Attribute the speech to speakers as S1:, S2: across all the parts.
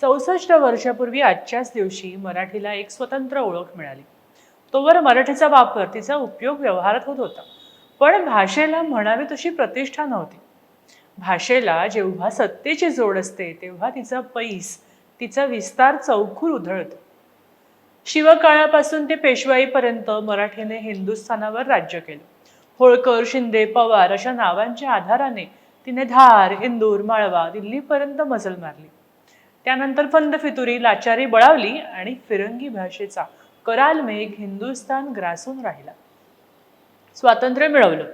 S1: चौसष्ट वर्षापूर्वी आजच्याच दिवशी मराठीला एक स्वतंत्र ओळख मिळाली. तोवर मराठीचा वापर तिचा उपयोग व्यवहारात होत होता. पण भाषेला म्हणावी तशी प्रतिष्ठा नव्हती. भाषेला जेव्हा सत्तेची जोड असते तेव्हा तिचा पैस तिचा विस्तार चौखूर उधळतो. शिवकाळापासून ते पेशवाईपर्यंत मराठीने हिंदुस्थानावर राज्य केलं. होळकर शिंदे पवार अशा नावांच्या आधाराने तिने धार इंदूर माळवा दिल्लीपर्यंत मजल मारली. त्यानंतर फंद फितुरी लाचारी बळावली आणि फिरंगी भाषेचा कराल मेघ हिंदुस्थान ग्रासून राहिला. स्वातंत्र्य मिळवलं.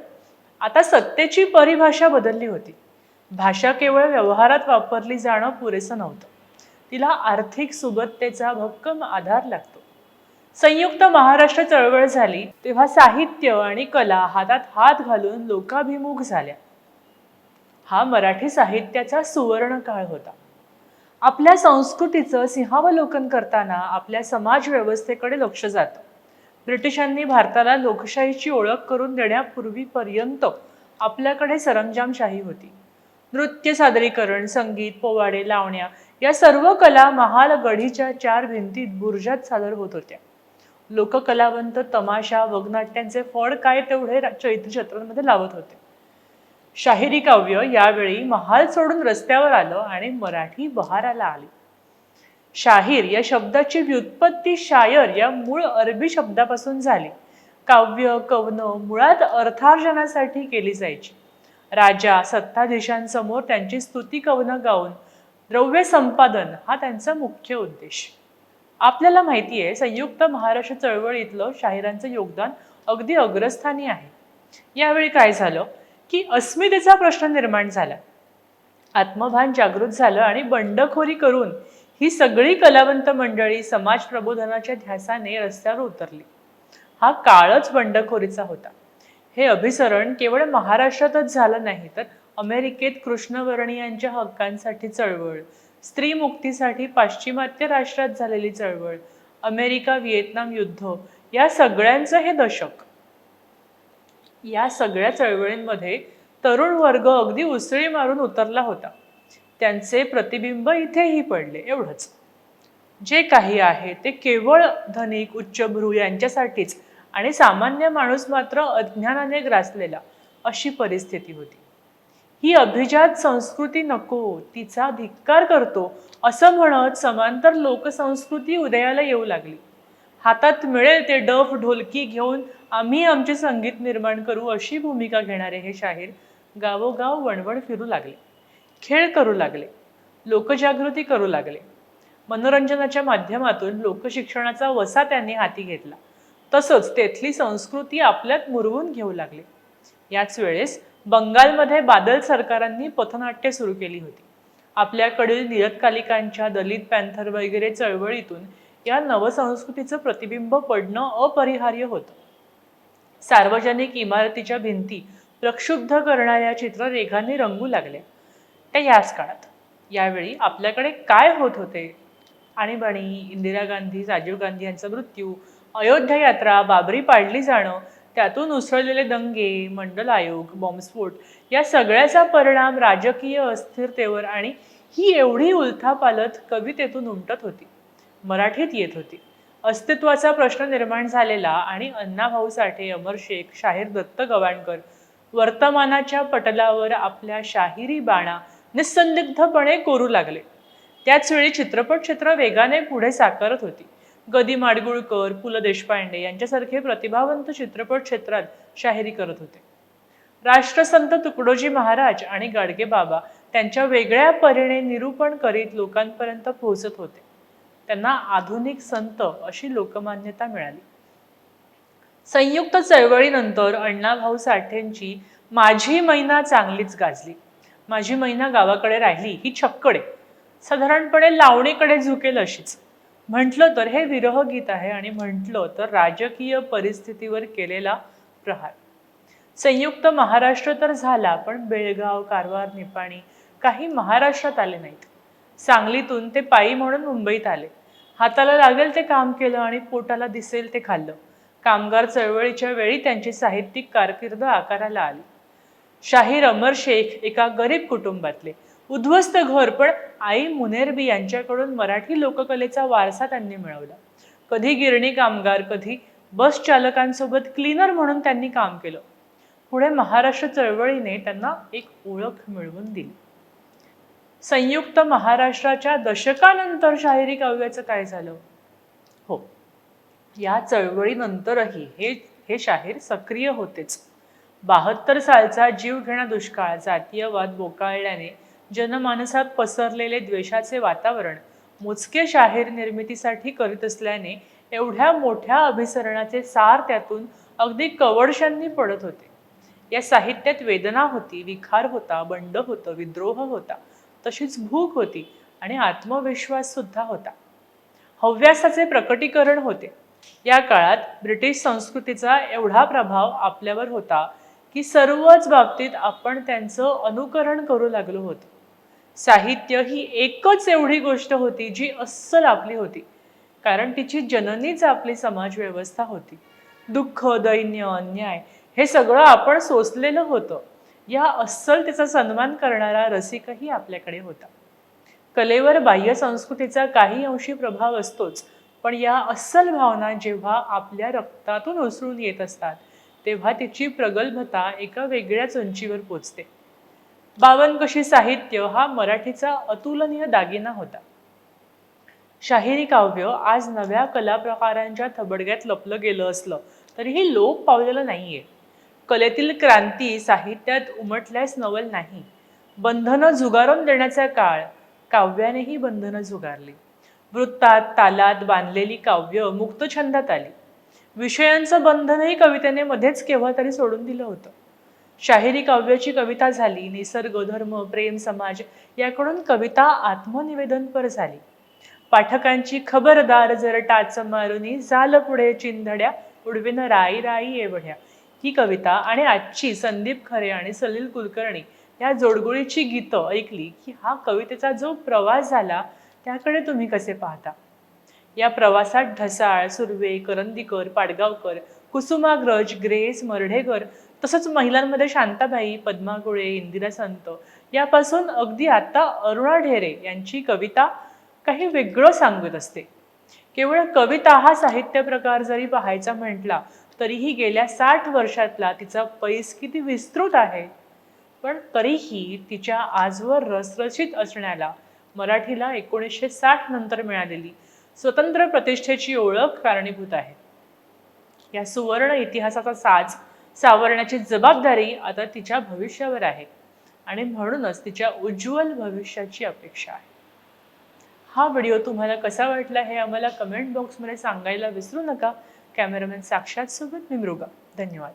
S1: आता सत्तेची परिभाषा बदलली होती. भाषा केवळ व्यवहारात वापरली जाणं पुरेसं नव्हतं. तिला आर्थिक सुबत्तेचा भक्कम आधार लागतो. संयुक्त महाराष्ट्र चळवळ झाली तेव्हा साहित्य आणि कला हातात हात घालून लोकाभिमुख झाल्या. हा मराठी साहित्याचा सुवर्ण काळ होता. आपल्या संस्कृतीचं सिंहावलोकन करताना आपल्या समाज व्यवस्थेकडे लक्ष जातं. ब्रिटिशांनी भारताला लोकशाहीची ओळख करून देण्यापूर्वीपर्यंत आपल्याकडे सरंजामशाही होती. नृत्य सादरीकरण संगीत पोवाडे लावण्या या सर्व कला महाल गढीच्या चार भिंतीत बुर्जात सादर होत होत्या. लोककलावंत तमाशा वगनाट्यांचे फळ काय तेवढे चैत्र लावत होते. शाहिरी काव्य यावेळी महाल सोडून रस्त्यावर आलं आणि मराठी बहाराला आली. शाहीर या शब्दाची व्युत्पत्ती शायर या मूळ अरबी शब्दापासून झाली. काव्य कवन मुळात अर्थार्जनासाठी केली जायची. राजा सत्ताधीशांसमोर त्यांची स्तुती कवनं गाऊन द्रव्य संपादन हा त्यांचा मुख्य उद्देश. आपल्याला माहिती आहे संयुक्त महाराष्ट्र चळवळीतलं शाहिरांचं योगदान अगदी अग्रस्थानी आहे. यावेळी काय झालं? की अस्मितेचा प्रश्न निर्माण झाला. आत्मभान जागृत झालं आणि बंडखोरी करून ही सगळी कलावंत मंडळी समाज प्रबोधनाच्या ध्यासाने रस्त्यावर उतरली. हा काळच बंडखोरीचा होता. हे अभिसरण केवळ महाराष्ट्रातच झालं नाही तर अमेरिकेत कृष्णवर्णीयांच्या हक्कांसाठी चळवळ स्त्री मुक्तीसाठी पाश्चिमात्य राष्ट्रात झालेली चळवळ अमेरिका व्हिएतनाम युद्ध या सगळ्यांचं हे दशक या सगळ्या चळवळींमध्ये तरुण वर्ग अगदी उसळी मारून उतरला होता. त्यांचे प्रतिबिंब इथेही पडले एवढंच. जे काही आहे ते केवळ धनिक उच्चभ्रू यांच्यासाठीच आणि सामान्य माणूस मात्र अज्ञानाने ग्रासलेला अशी परिस्थिती होती. ही अभिजात संस्कृती नको तिचा धिक्कार करतो असं म्हणत समांतर लोकसंस्कृती उदयाला येऊ लागली. हातात मिळेल ते डफ ढोलकी घेऊन आम्ही आमचे संगीत निर्माण करू अशी भूमिका घेणारे हे शाहीर गावोगाव वणवण फिरू लागले. खेळ करू लागले. लोकजागृती करू लागले. मनोरंजनाच्या माध्यमातून लोकशिक्षणाचा वसा त्यांनी हाती घेतला. तसंच तेथली संस्कृती आपल्यात मुरवून घेऊ लागले. याच वेळेस बंगालमध्ये बादल सरकारांनी पथनाट्य सुरू केली होती. आपल्याकडील नियतकालिकांच्या दलित पॅन्थर वगैरे चळवळीतून या नवसंस्कृतीचं प्रतिबिंब पडणं अपरिहार्य होतं. सार्वजनिक इमारतीच्या भिंती प्रक्षुब्ध करणाऱ्या चित्ररेखांनी रंगू लागल्या. त्या याच काळात यावेळी आपल्याकडे काय होत होते? आणीबाणी इंदिरा गांधी राजीव गांधी यांचा मृत्यू अयोध्या यात्रा बाबरी पाडली जाणं त्यातून उसळलेले दंगे मंडल आयोग बॉम्बस्फोट या सगळ्याचा परिणाम राजकीय अस्थिरतेवर आणि ही एवढी उलथापालथ कवितेतून उमटत होती. मराठीत येत होती. अस्तित्वाचा प्रश्न निर्माण झालेला आणि अण्णाभाऊ साठे अमर शेख शाहीर दत्त गवाणकर वर्तमानाच्या पटलावर आपल्या शाहिरी बाणा निसंदिग्धपणे कोरू लागले. त्याच वेळी चित्रपट क्षेत्र वेगाने पुढे साकारत होती. गदी माडगुळकर पु ल देशपांडे यांच्यासारखे प्रतिभावंत चित्रपट क्षेत्रात शाहिरी करत होते. राष्ट्रसंत तुकडोजी महाराज आणि गाडगे बाबा त्यांच्या वेगळ्या परीने निरूपण करीत लोकांपर्यंत पोहोचत होते. त्यांना आधुनिक संत अशी लोकमान्यता मिळाली. संयुक्त चळवळीनंतर अण्णाभाऊ साठेंची माझी मैना चांगलीच गाजली. माझी मैना गावाकडे राहिली ही छक्कडे साधारणपणे लावणीकडे झुकेल अशीच. म्हटलं तर हे विरह गीत आहे आणि म्हटलं तर राजकीय परिस्थितीवर केलेला प्रहार. संयुक्त महाराष्ट्र तर झाला पण बेळगाव कारवार निपाणी काही महाराष्ट्रात आले नाहीत. सांगलीतून ते पायी म्हणून मुंबईत आले. हाताला लागेल ते काम केलं आणि पोटाला दिसेल ते खाल्लं. कामगार चळवळीच्या वेळी त्यांची साहित्यिक कारकीर्द आकाराला आली. शाहीर अमर शेख एका गरीब कुटुंबातले. उद्ध्वस्त घर पण आई मुनेरबी यांच्याकडून मराठी लोककलेचा वारसा त्यांनी मिळवला. कधी गिरणी कामगार कधी बस चालकांसोबत क्लीनर म्हणून त्यांनी काम केलं. पुढे महाराष्ट्र चळवळीने त्यांना एक ओळख मिळवून दिली. संयुक्त महाराष्ट्राच्या दशकानंतर शाहिरी काव्याचं काय झालं? हो. या चळवळीनंतरही हे हे शाहीर सक्रिय होतेच. बहात्तर सालचा जीव घेणा दुष्काळ जातीयवाद बोकाळल्याने जनमानसात पसरलेले द्वेषाचे वातावरण मोजके शाहीर निर्मितीसाठी करीत असल्याने एवढ्या मोठ्या अभिसरणाचे सार त्यातून अगदी कवडशांनी पडत होते. या साहित्यात वेदना होती विखार होता बंड होतं विद्रोह होता. तशीच भूक होती आणि आत्मविश्वास सुद्धा होता. हव्यासाचे प्रकटीकरण होते. या काळात ब्रिटिश संस्कृतीचा एवढा प्रभाव आपल्यावर होता की सर्वच बाबतीत आपण त्यांचं अनुकरण करू लागलो होतो. साहित्य ही एकच एवढी गोष्ट होती जी अस्सल आपली होती कारण तिची जननीच आपली समाजव्यवस्था होती. दुःख दैन्य अन्याय हे सगळं आपण सोसलेलं होतं. या अस्सल तिचा सन्मान करणारा रसिकही आपल्याकडे होता. कलेवर बाह्य संस्कृतीचा काही अंशी प्रभाव असतोच पण या अस्सल भावना जेव्हा आपल्या रक्तातून उसळून येत असतात तेव्हा तिची प्रगल्भता एका वेगळ्याच उंचीवर पोचते. बावनकशी साहित्य हा मराठीचा अतुलनीय दागिना होता. शाहिरी काव्य आज नव्या कला प्रकारांच्या थबडग्यात लपलं गेलं असलं तरीही लोप पावलेलं नाहीये. कलेतील क्रांती साहित्यात उमटल्यास नवल नाही. बंधनं झुगारून देण्याचा काळ काव्यानेही बंधनं झुगारली. वृत्तात तालात बांधलेली काव्य मुक्तछंदात आली. विषयांचं बंधनही कवितेने मध्येच केव्हा तरी सोडून दिलं होतं. शाहिरी काव्याची कविता झाली निसर्ग धर्म प्रेम समाज याकडून कविता आत्मनिवेदनपर झाली. पाठकांची खबरदार जर टाच मारुनी झालं पुढे चिंधड्या उडविन राई राई एवढ्या. ही कविता आणि आजची संदीप खरे आणि सलील कुलकर्णी या जोडगोळीची गीतं ऐकली की हा कवितेचा जो प्रवास झाला त्याकडे तुम्ही कसे पाहता? या प्रवासात ढसाळ सुर्वे करंदीकर पाडगावकर कुसुमाग्रज ग्रेस मर्ढेकर तसंच महिलांमध्ये शांताबाई पद्मा गोळे इंदिरा संत यापासून अगदी आता अरुणा ढेरे यांची कविता काही वेगळं सांगत असते. केवळ कविता हा साहित्य प्रकार जरी पाहायचा म्हटला तरीही गेल्या साठ वर्षातला तिचा पैस किती विस्तृत आहे? पण तरीही तिच्या आजवर रसरशीत असण्याला मराठीला एकोणीसशे साठ नंतर मिळालेली स्वतंत्र प्रतिष्ठेची ओळख कारणीभूत आहे. या सुवर्ण इतिहासाचा साज सावरण्याची जबाबदारी आता तिच्या भविष्यावर आहे आणि म्हणूनच तिच्या उज्ज्वल भविष्याची अपेक्षा आहे. हा व्हिडिओ तुम्हाला कसा वाटला हे आम्हाला कमेंट बॉक्समध्ये सांगायला विसरू नका. कॅमेरामॅन साक्षात सोबत मी मृगा. धन्यवाद.